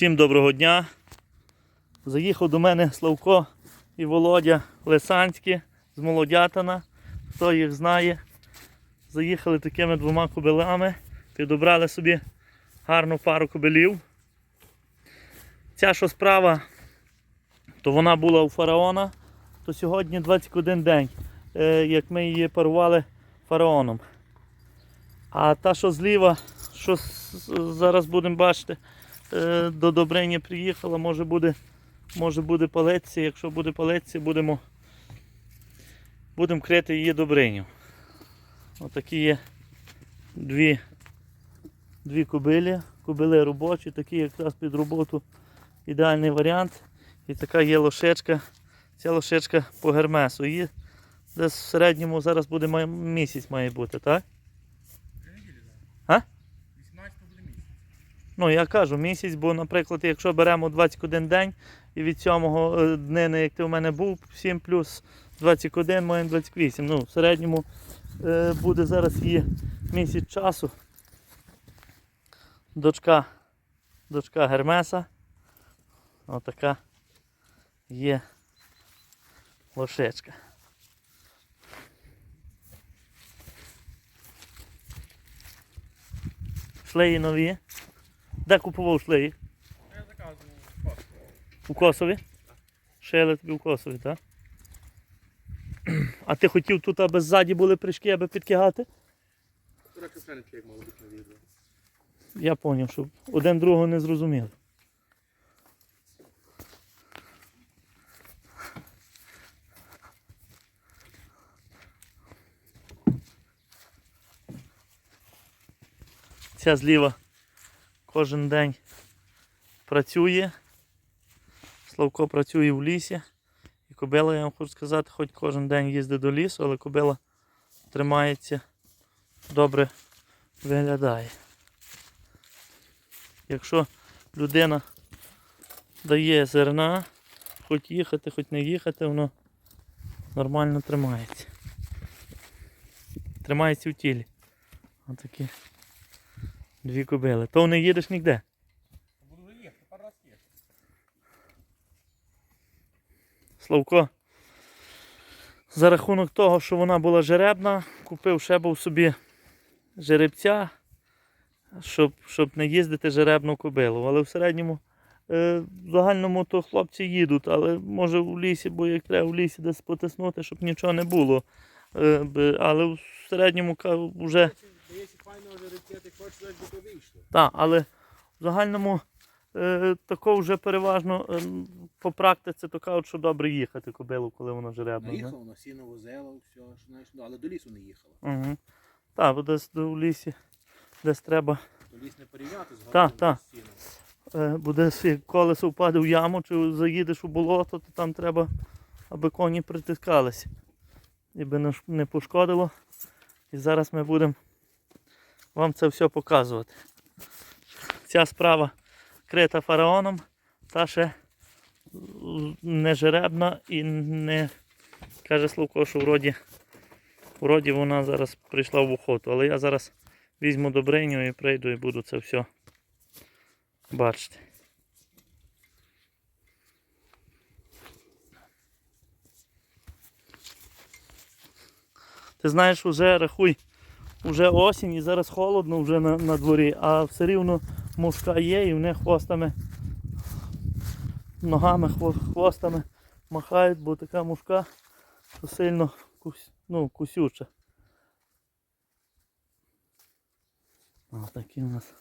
Всім доброго дня. Заїхав до мене Славко і Володя Лисанські з Молодятина. Хто їх знає. Заїхали такими двома кобилами, підобрали собі гарну пару кобилів. Ця що справа, то вона була у фараона, то сьогодні 21 день, е, як ми її парували фараоном. А та, що зліва, що зараз будемо бачити, до Добрині приїхала, може буде, може буде палеться. Якщо буде палеться, будемо, будемо крити її Добриню. Отакі є дві, дві кобилі, кобили робочі, такі якраз під роботу ідеальний варіант. І така є лошечка. Ця лошечка по гермесу. Її десь в середньому зараз буде місяць має бути, так? А? 18 буде місяць. Ну, я кажу місяць, бо, наприклад, якщо беремо 21 день і від 7 е, днини, як ти у мене був, 7 плюс 21, маємо 28. Ну, в середньому е, буде зараз її місяць часу. Дочка, дочка Гермеса. Отака є лошечка. Шлеї нові. Де купував шлеї? Я заказував пасту. У Косові? Шили тобі у Косові, так? А ти хотів тут, аби ззаді були прыжки, аби підкигати? Я зрозумів, що один другого не зрозумів. Ця зліва кожен день працює. Славко працює в лісі. І кобила, я вам хочу сказати, хоч кожен день їздить до лісу, але кобила тримається, добре виглядає. Якщо людина дає зерна, хоч їхати, хоч не їхати, воно нормально тримається. Тримається в тілі. Отакі дві кобили. То не їдеш ніде. Буду їхати, пару раз є. Славко. За рахунок того, що вона була жеребна, купив ще був собі жеребця, щоб, щоб не їздити жеребну кобилу. Але в середньому, е, в загальному то хлопці їдуть, але може в лісі, бо як треба в лісі десь потиснути, щоб нічого не було. Е, але в середньому вже Здається, файно вже ракети, хочеш, би то вийшло. так, але в загальному е, тако вже переважно е, по практиці то кажуть, що добре їхати кобилу, коли вона жеребна. Наїхав, на сіно возила, все, що знаєш, ну, але до лісу не їхала. Угу. Так, бо десь до- в лісі, десь треба, До ліс не порівняти з Та, городом та. з сіном. е, бо десь як колесо впаде в яму чи заїдеш у болото, то там треба, аби коні притискалися. І би не ш- не пошкодило. І зараз ми будемо вам це все показувати. Ця справа крита фараоном, та ще не жеребна і не каже Славко, що вроді, вроді вона зараз прийшла в охоту. Але я зараз візьму добриню і прийду і буду це все бачити. Ти знаєш, вже рахуй, вже осінь і зараз холодно вже на, на дворі, а все рівно мушка є і вони хвостами, ногами, хвостами махають, бо така мушка що сильно кус, ну, кусюча. Ось такі у нас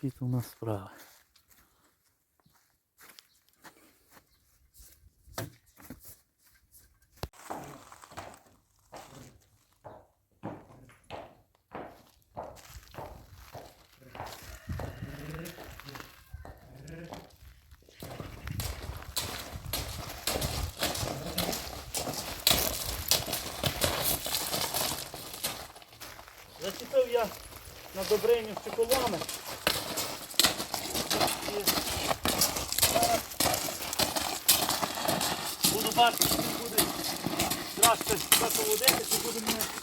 такі у нас справи. Зачепив я на добрині щеколами. чоколами. Буду бачити, чи буде краще засолодити, чи буде мене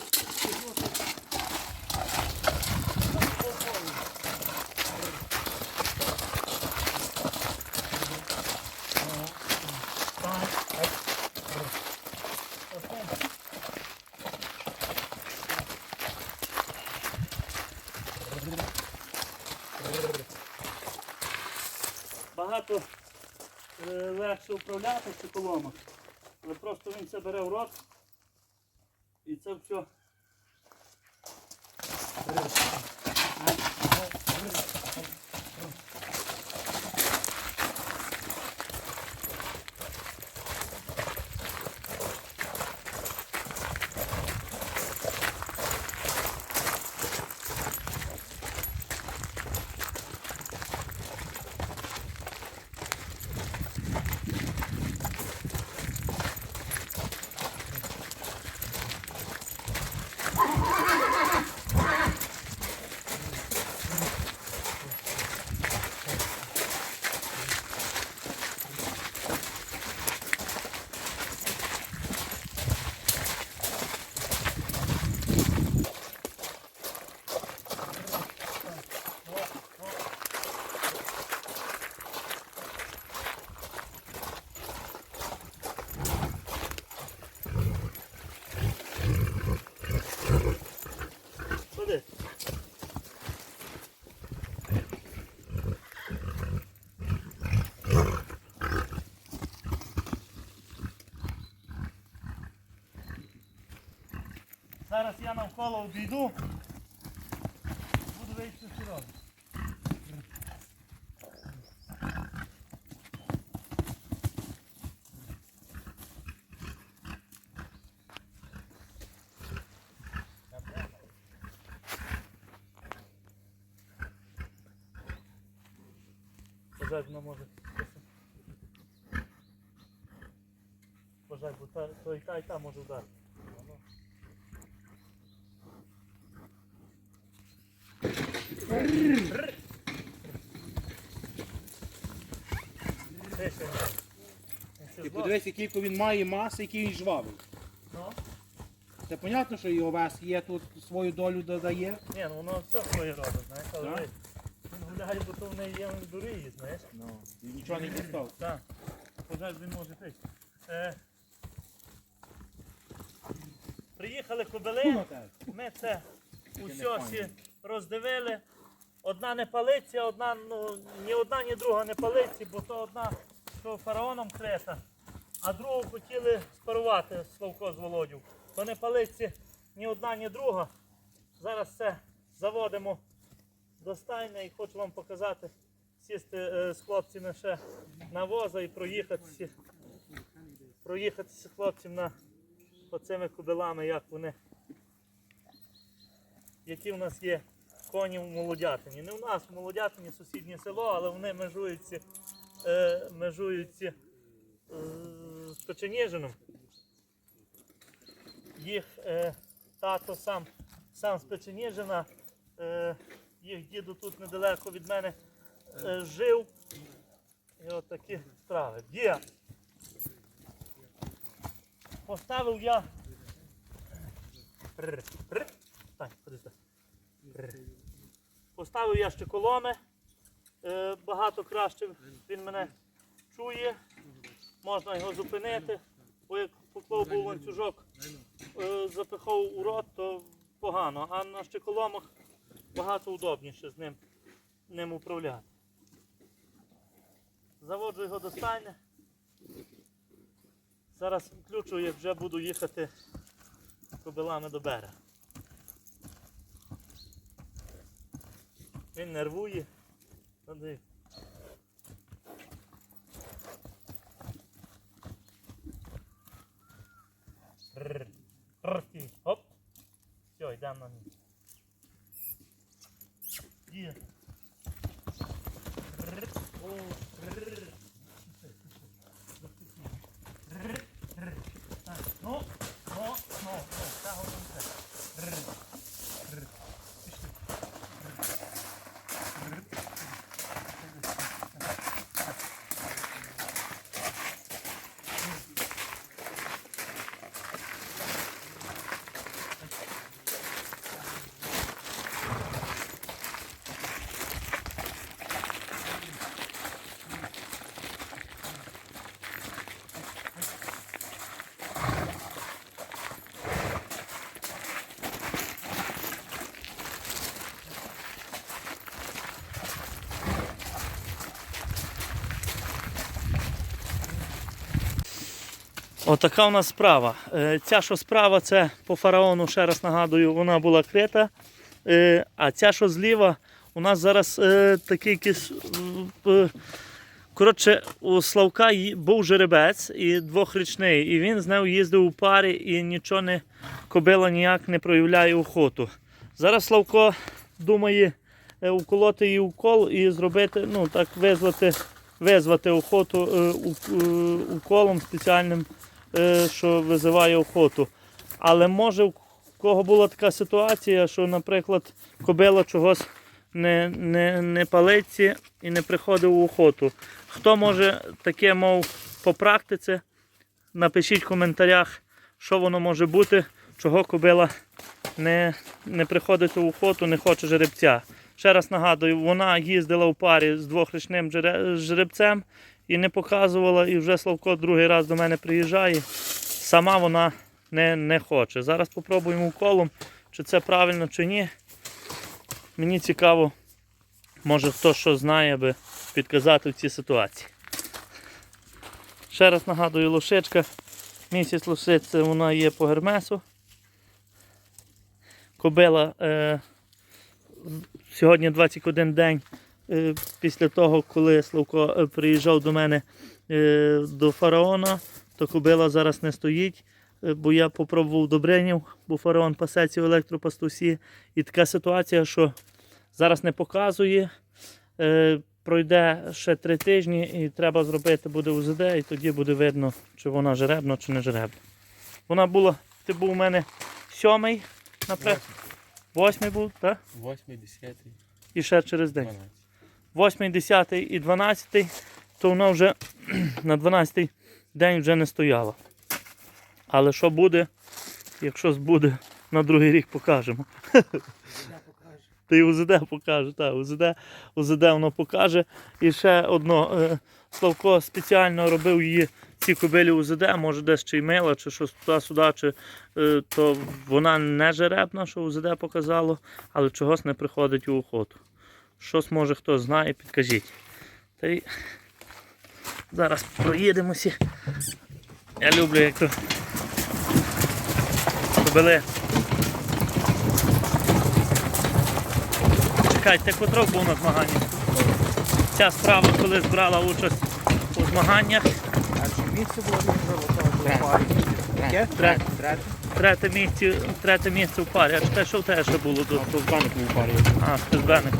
легше управляти в коломах. Але просто він це бере в рот і це все. Зараз я навколо обійду. Буду вийти що робити. Пожаль, вона може. Пожаль, бо та, то і та, і та може вдарити. Воно. Ще, ще. Ще Ти зло. подивись, скільки він має маси, який він жвавий. Ну, Це понятно, що і овес є тут свою долю додає. ні, ну воно все своє робить, знаєш, але Так. він гуляє, бо то в неї є він знаєш. Ну, і нічого не дістав. Так. Пожаль, він може пити. Е, приїхали кобили. Ми це усе всі роздивили. Одна не палиться, одна, ну, ні одна, ні друга не палиться, бо то одна, що фараоном крита, а другу хотіли спарувати Славко з Володю. То не палиться ні одна, ні друга. Зараз це заводимо до стайня і хочу вам показати, сісти е, з хлопцями ще на воза і проїхатися, проїхатися хлопцям на оцими кобилами, як вони які в нас є коні в Молодятині. Не у нас в Молодятині сусіднє село, але вони межуються, е, межуються з Печеніжином. Їх е, тато сам, сам з Печеніжина, е, їх діду тут недалеко від мене е, жив. І от такі справи. Дія. Поставив я. Прр, прр. Сюди. Прр. Поставив я ще коломи. Е, багато краще він мене чує. Можна його зупинити. Бо як поклав був ланцюжок, е, запихав у рот, то погано. А на щеколомах багато удобніше з ним, ним управляти. Заводжу його до стайня. Зараз включу, як вже буду їхати кобилами до берега. Він нервує. Рр. Оп. Все, йдемо на місце. Є. Рр. О, рр. Рр. Рр. Так, Ну, ну, ну, ну, та головне. Рр. Рр. Пішли. Отака у нас справа. Е, Ця, що справа, це по фараону, ще раз нагадую, вона була крита. Е, А ця, що зліва, у нас зараз е, такий якийсь. Коротше, у Славка був жеребець і двохрічний, і він з нею їздив у парі і нічого не кобила ніяк не проявляє охоту. Зараз Славко думає уколоти її укол і зробити, ну так, визвати, визвати охоту е, е, уколом спеціальним, е, що визиває охоту. Але може у кого була така ситуація, що, наприклад, кобила чогось не, не, не палиться і не приходить у охоту. Хто може таке, мов по практиці, напишіть в коментарях, що воно може бути, чого кобила не, не приходить у охоту, не хоче жеребця. Ще раз нагадую, вона їздила в парі з двохрічним жере- жеребцем і не показувала, і вже Славко другий раз до мене приїжджає. Сама вона не, не хоче. Зараз спробуємо уколом, чи це правильно, чи ні. Мені цікаво, може хто що знає, аби підказати в цій ситуації. Ще раз нагадую, лошичка. Місяць лошиці вона є по гермесу. Кобила е, сьогодні 21 день е, після того, коли Славко е, приїжджав до мене е, до фараона, то кобила зараз не стоїть, бо я попробував добринів, бо фараон пасеться в електропастусі. І така ситуація, що зараз не показує. Пройде ще три тижні і треба зробити буде УЗД, і тоді буде видно, чи вона жеребна, чи не жеребна. Вона була, ти був у мене сьомий, наприклад. Восьмий був, так? Восьмий, десятий, І ще через день. Восьмий, десятий і дванадцятий, то вона вже на 12 день вже не стояла. Але що буде, якщо збуде, на другий рік покажемо. Та й УЗД покаже, так, УЗД, УЗД воно покаже. І ще одно, е, Славко спеціально робив її ці кобилі УЗД, може десь чи мила, чи щось туди-сюди, чи, е, то вона не жеребна, що УЗД показало, але чогось не приходить у охоту. Щось може хто знає, підкажіть. Та й зараз проїдемося. Я люблю, як то кобили. Чекайте, котро був на змаганні. Ця справа, коли брала участь у змаганнях, місце було? Яке? Третє. Третє. третє місце, третє місце в парі. А чекай, що в тебе ще було тут? А, Банк був у парі. А, спецбеник.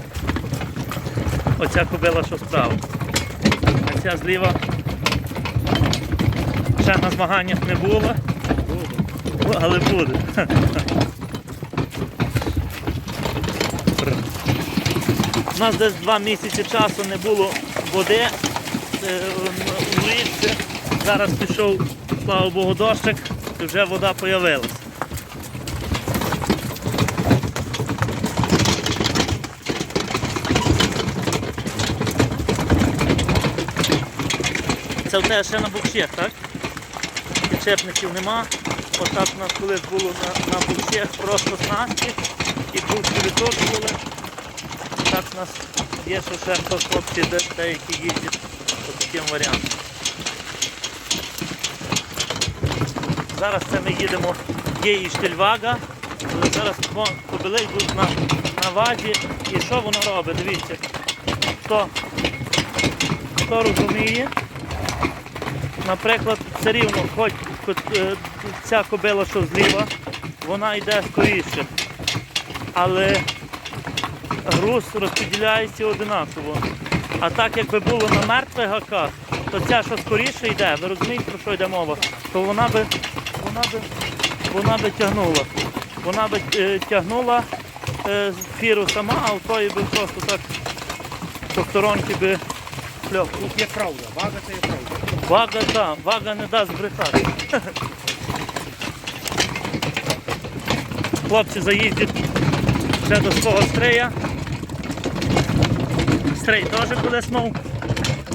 Оця кобила, що справа. А ця зліва ще на змаганнях не було, але буде. У нас десь два місяці часу не було води е, в річці. Зараз пішов, слава Богу, дощик, і вже вода з'явилася. Це в ще на буксах, так? Підчепників нема. Отак у нас колись було на, на буксах просто снасті і букси відточували. Так у нас є ще ще хлопці, де, деякі їздять по таким варіантам. Зараз це ми їдемо, є і штильвага, зараз ко- кобили йдуть на, на вазі. І що воно робить? Дивіться. Хто, хто розуміє, наприклад, все рівно, хоч хоч, е, ця кобила, що зліва, вона йде скоріше. Але груз розподіляється одинаково. А так якби було на мертвих гаках, то ця, що скоріше йде, ви розумієте, про що йде мова, то вона би, вона би, вона би тягнула. Вона би е, тягнула е, фіру сама, а в тої би просто так повсторонки би шльоп. Тут є правда, вага це є правда. Вага, так, вага не дасть брехати. Хлопці заїздять ще до свого стрия. Стрий теж колись мав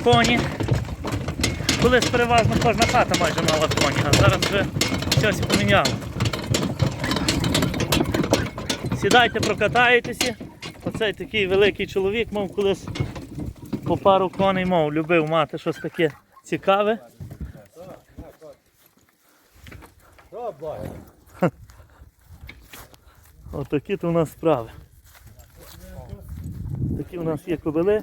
коні. Колись переважно кожна хата майже мала коні, а зараз вже щось поміняло. Сідайте, прокатаєтеся. Оцей такий великий чоловік мав колись по пару коней мов, любив мати щось таке цікаве. Отакі то у нас справи. Такі у нас є кобили.